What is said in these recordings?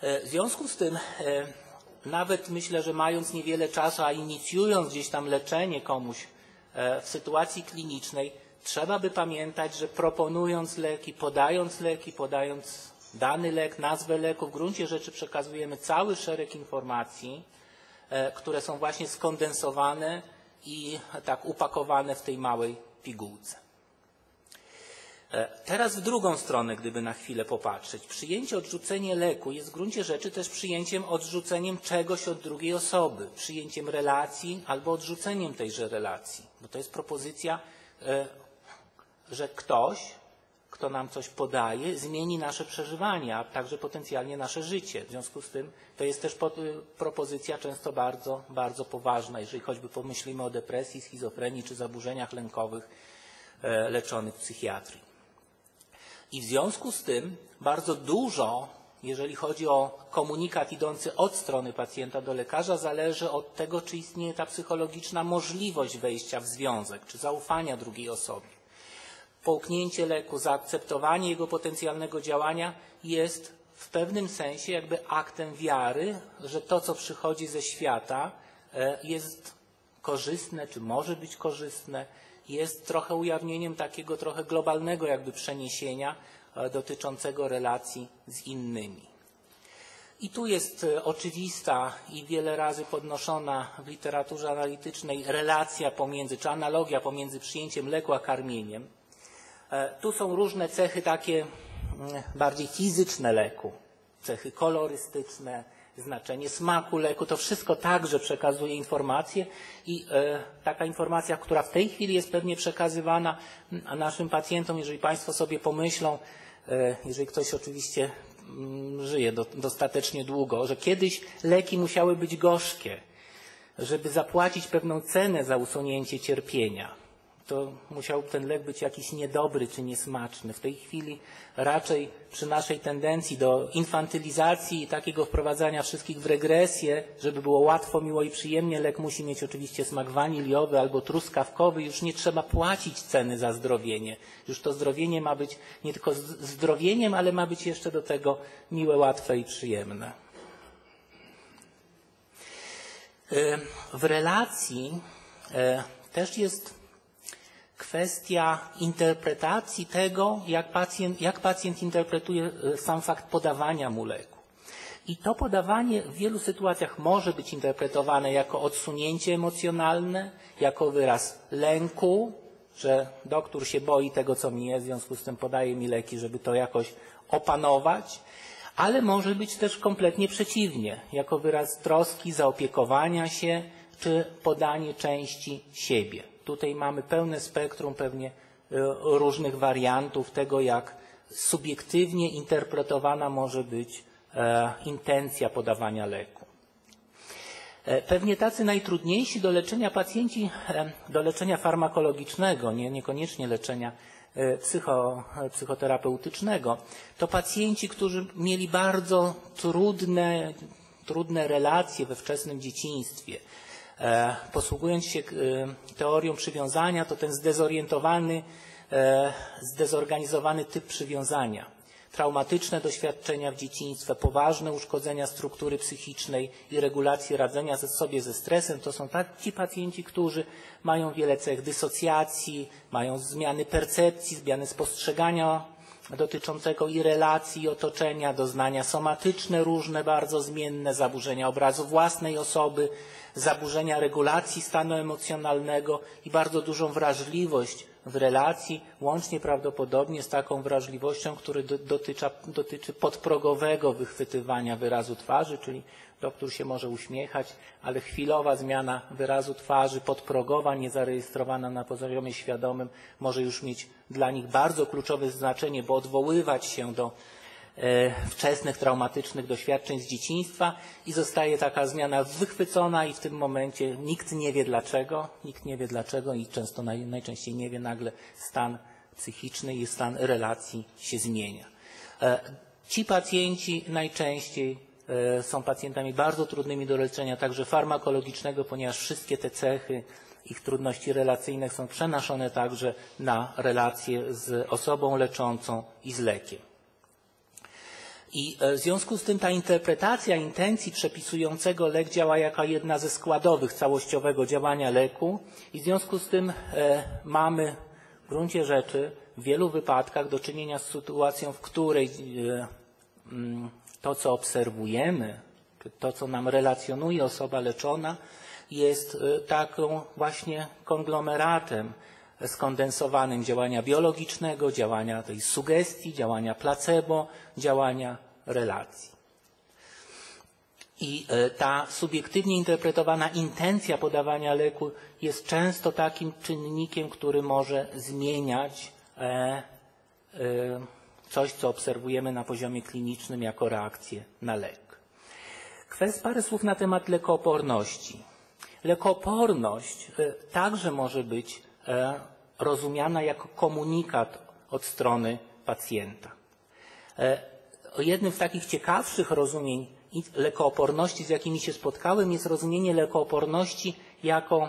E, w związku z tym, e, nawet myślę, że mając niewiele czasu, a inicjując gdzieś tam leczenie komuś e, w sytuacji klinicznej, trzeba by pamiętać, że proponując leki, podając leki, podając dany lek, nazwę leku, w gruncie rzeczy przekazujemy cały szereg informacji, które są właśnie skondensowane i tak upakowane w tej małej pigułce. E, teraz w drugą stronę, gdyby na chwilę popatrzeć. Przyjęcie, odrzucenie leku jest w gruncie rzeczy też przyjęciem, odrzuceniem czegoś od drugiej osoby, przyjęciem relacji albo odrzuceniem tejże relacji. Bo to jest propozycja, e, że ktoś, kto nam coś podaje, zmieni nasze przeżywania, a także potencjalnie nasze życie. W związku z tym to jest też e, propozycja często bardzo, bardzo poważna, jeżeli choćby pomyślimy o depresji, schizofrenii czy zaburzeniach lękowych leczonych w psychiatrii. I w związku z tym bardzo dużo, jeżeli chodzi o komunikat idący od strony pacjenta do lekarza, zależy od tego, czy istnieje ta psychologiczna możliwość wejścia w związek, czy zaufania drugiej osobie. Połknięcie leku, zaakceptowanie jego potencjalnego działania jest w pewnym sensie jakby aktem wiary, że to, co przychodzi ze świata, e, jest korzystne, czy może być korzystne, jest trochę ujawnieniem takiego trochę globalnego jakby przeniesienia e, dotyczącego relacji z innymi. I tu jest e, oczywista i wiele razy podnoszona w literaturze analitycznej relacja pomiędzy, czy analogia pomiędzy przyjęciem leku a karmieniem. E, tu są różne cechy takie mm, bardziej fizyczne leku, cechy kolorystyczne, znaczenie smaku leku, to wszystko także przekazuje informacje i e, taka informacja, która w tej chwili jest pewnie przekazywana naszym pacjentom, jeżeli Państwo sobie pomyślą, e, jeżeli ktoś oczywiście m, żyje do, dostatecznie długo, że kiedyś leki musiały być gorzkie, żeby zapłacić pewną cenę za usunięcie cierpienia to musiał ten lek być jakiś niedobry czy niesmaczny. W tej chwili raczej przy naszej tendencji do infantylizacji i takiego wprowadzania wszystkich w regresję, żeby było łatwo, miło i przyjemnie, lek musi mieć oczywiście smak waniliowy albo truskawkowy. Już nie trzeba płacić ceny za zdrowienie. Już to zdrowienie ma być nie tylko zdrowieniem, ale ma być jeszcze do tego miłe, łatwe i przyjemne. E, w relacji e, też jest kwestia interpretacji tego, jak pacjent, jak pacjent interpretuje e, sam fakt podawania mu leku. I to podawanie w wielu sytuacjach może być interpretowane jako odsunięcie emocjonalne, jako wyraz lęku, że doktor się boi tego, co mi jest, w związku z tym podaje mi leki, żeby to jakoś opanować, ale może być też kompletnie przeciwnie, jako wyraz troski, zaopiekowania się, czy podanie części siebie. Tutaj mamy pełne spektrum pewnie e, różnych wariantów tego, jak subiektywnie interpretowana może być e, intencja podawania leku. E, pewnie tacy najtrudniejsi do leczenia pacjenci, do leczenia farmakologicznego, nie, niekoniecznie leczenia psycho, psychoterapeutycznego, to pacjenci, którzy mieli bardzo trudne, trudne relacje we wczesnym dzieciństwie, posługując się e, teorią przywiązania, to ten zdezorientowany, e, zdezorganizowany typ przywiązania, traumatyczne doświadczenia w dzieciństwie, poważne uszkodzenia struktury psychicznej i regulacji radzenia ze sobie ze stresem, to są tak, ci pacjenci, którzy mają wiele cech dysocjacji, mają zmiany percepcji, zmiany spostrzegania dotyczącego i relacji, i otoczenia, doznania somatyczne różne, bardzo zmienne, zaburzenia obrazu własnej osoby, zaburzenia regulacji stanu emocjonalnego i bardzo dużą wrażliwość w relacji, łącznie prawdopodobnie z taką wrażliwością, która dotyczy, dotyczy podprogowego wychwytywania wyrazu twarzy, czyli doktor się może uśmiechać, ale chwilowa zmiana wyrazu twarzy, podprogowa, niezarejestrowana na poziomie świadomym, może już mieć dla nich bardzo kluczowe znaczenie, bo odwoływać się do wczesnych traumatycznych doświadczeń z dzieciństwa i zostaje taka zmiana wychwycona i w tym momencie nikt nie wie dlaczego, nikt nie wie dlaczego i często naj, najczęściej nie wie nagle stan psychiczny i stan relacji się zmienia. E, ci pacjenci najczęściej e, są pacjentami bardzo trudnymi do leczenia, także farmakologicznego, ponieważ wszystkie te cechy ich trudności relacyjne są przenoszone także na relacje z osobą leczącą i z lekiem. I e, w związku z tym ta interpretacja intencji przepisującego lek działa jako jedna ze składowych całościowego działania leku. I w związku z tym e, mamy w gruncie rzeczy w wielu wypadkach do czynienia z sytuacją, w której e, mm, to, co obserwujemy, czy to, co nam relacjonuje osoba leczona, jest taką właśnie konglomeratem skondensowanym działania biologicznego, działania tej sugestii, działania placebo, działania relacji. I e, ta subiektywnie interpretowana intencja podawania leku jest często takim czynnikiem, który może zmieniać e, coś, co obserwujemy na poziomie klinicznym jako reakcję na lek. Kwest, parę słów na temat lekooporności. Lekooporność e, także może być e, rozumiana jako komunikat od strony pacjenta. E, jednym z takich ciekawszych rozumień lekooporności, z jakimi się spotkałem, jest rozumienie lekooporności jako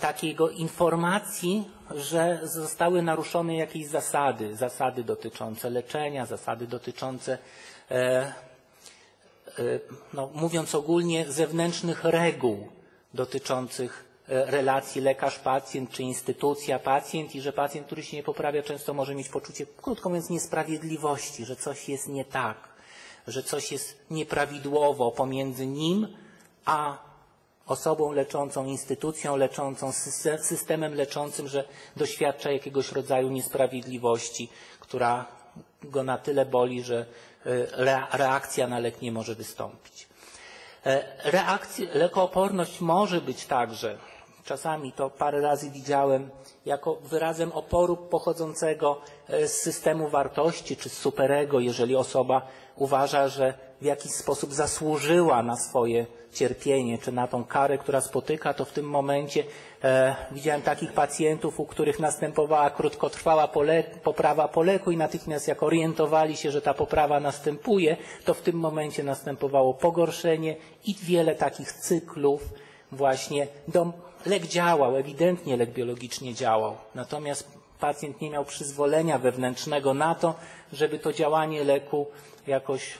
takiego informacji, że zostały naruszone jakieś zasady, zasady dotyczące leczenia, zasady dotyczące E, no, mówiąc ogólnie, zewnętrznych reguł dotyczących e, relacji lekarz-pacjent czy instytucja-pacjent i że pacjent, który się nie poprawia, często może mieć poczucie, krótko mówiąc, niesprawiedliwości, że coś jest nie tak, że coś jest nieprawidłowo pomiędzy nim a osobą leczącą, instytucją leczącą, systemem leczącym, że doświadcza jakiegoś rodzaju niesprawiedliwości, która go na tyle boli, że E, reakcja na lek nie może wystąpić. E, reakcja, lekooporność może być także, czasami to parę razy widziałem, jako wyrazem oporu pochodzącego e, z systemu wartości czy z superego, jeżeli osoba uważa, że w jakiś sposób zasłużyła na swoje cierpienie czy na tą karę, która spotyka, to w tym momencie e, widziałem takich pacjentów, u których następowała krótkotrwała pole, poprawa po leku i natychmiast jak orientowali się, że ta poprawa następuje, to w tym momencie następowało pogorszenie i wiele takich cyklów właśnie do, lek działał, ewidentnie lek biologicznie działał. Natomiast pacjent nie miał przyzwolenia wewnętrznego na to, żeby to działanie leku jakoś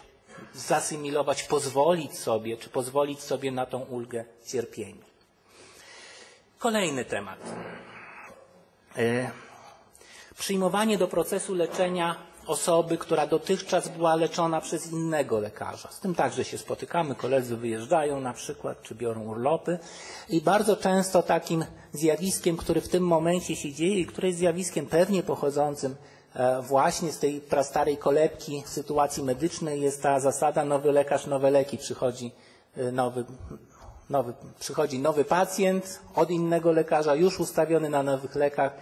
zasymilować, pozwolić sobie, czy pozwolić sobie na tą ulgę cierpienia. Kolejny temat. E, przyjmowanie do procesu leczenia osoby, która dotychczas była leczona przez innego lekarza. Z tym także się spotykamy, koledzy wyjeżdżają na przykład, czy biorą urlopy i bardzo często takim zjawiskiem, który w tym momencie się dzieje i które jest zjawiskiem pewnie pochodzącym E, właśnie z tej prastarej kolebki sytuacji medycznej jest ta zasada nowy lekarz, nowe leki. Przychodzi e, nowy, nowy, przychodzi nowy pacjent od innego lekarza, już ustawiony na nowych lekach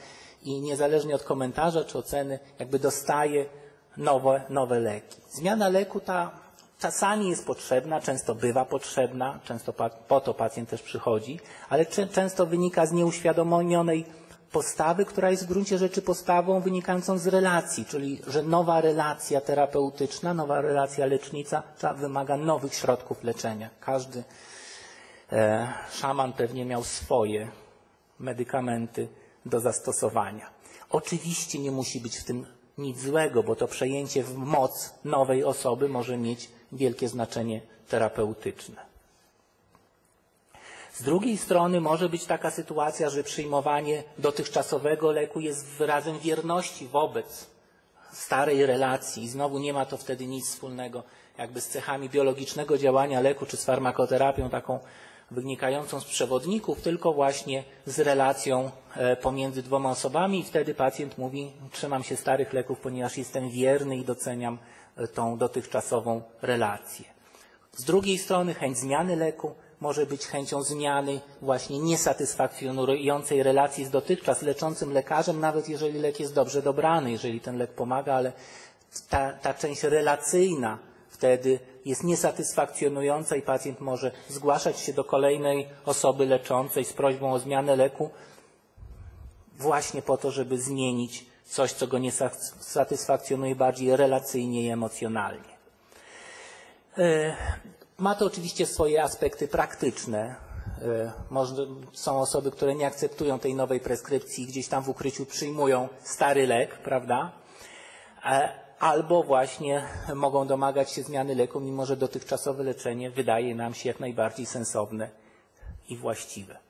i niezależnie od komentarza czy oceny, jakby dostaje nowe, nowe leki. Zmiana leku ta czasami jest potrzebna, często bywa potrzebna, często po to pacjent też przychodzi, ale często wynika z nieuświadomionej postawy, która jest w gruncie rzeczy postawą wynikającą z relacji, czyli że nowa relacja terapeutyczna, nowa relacja lecznicza wymaga nowych środków leczenia. Każdy e, szaman pewnie miał swoje medykamenty do zastosowania. Oczywiście nie musi być w tym nic złego, bo to przejęcie w moc nowej osoby może mieć wielkie znaczenie terapeutyczne. Z drugiej strony może być taka sytuacja, że przyjmowanie dotychczasowego leku jest wyrazem wierności wobec starej relacji i znowu nie ma to wtedy nic wspólnego jakby z cechami biologicznego działania leku czy z farmakoterapią taką wynikającą z przewodników, tylko właśnie z relacją e, pomiędzy dwoma osobami i wtedy pacjent mówi trzymam się starych leków, ponieważ jestem wierny i doceniam e, tą dotychczasową relację. Z drugiej strony chęć zmiany leku może być chęcią zmiany właśnie niesatysfakcjonującej relacji z dotychczas leczącym lekarzem, nawet jeżeli lek jest dobrze dobrany, jeżeli ten lek pomaga, ale ta, ta część relacyjna wtedy jest niesatysfakcjonująca i pacjent może zgłaszać się do kolejnej osoby leczącej z prośbą o zmianę leku właśnie po to, żeby zmienić coś, co go nie satysfakcjonuje bardziej relacyjnie i emocjonalnie. E, ma to oczywiście swoje aspekty praktyczne. E, są osoby, które nie akceptują tej nowej preskrypcji, gdzieś tam w ukryciu przyjmują stary lek, prawda? Albo właśnie mogą domagać się zmiany leku, mimo że dotychczasowe leczenie wydaje nam się jak najbardziej sensowne i właściwe.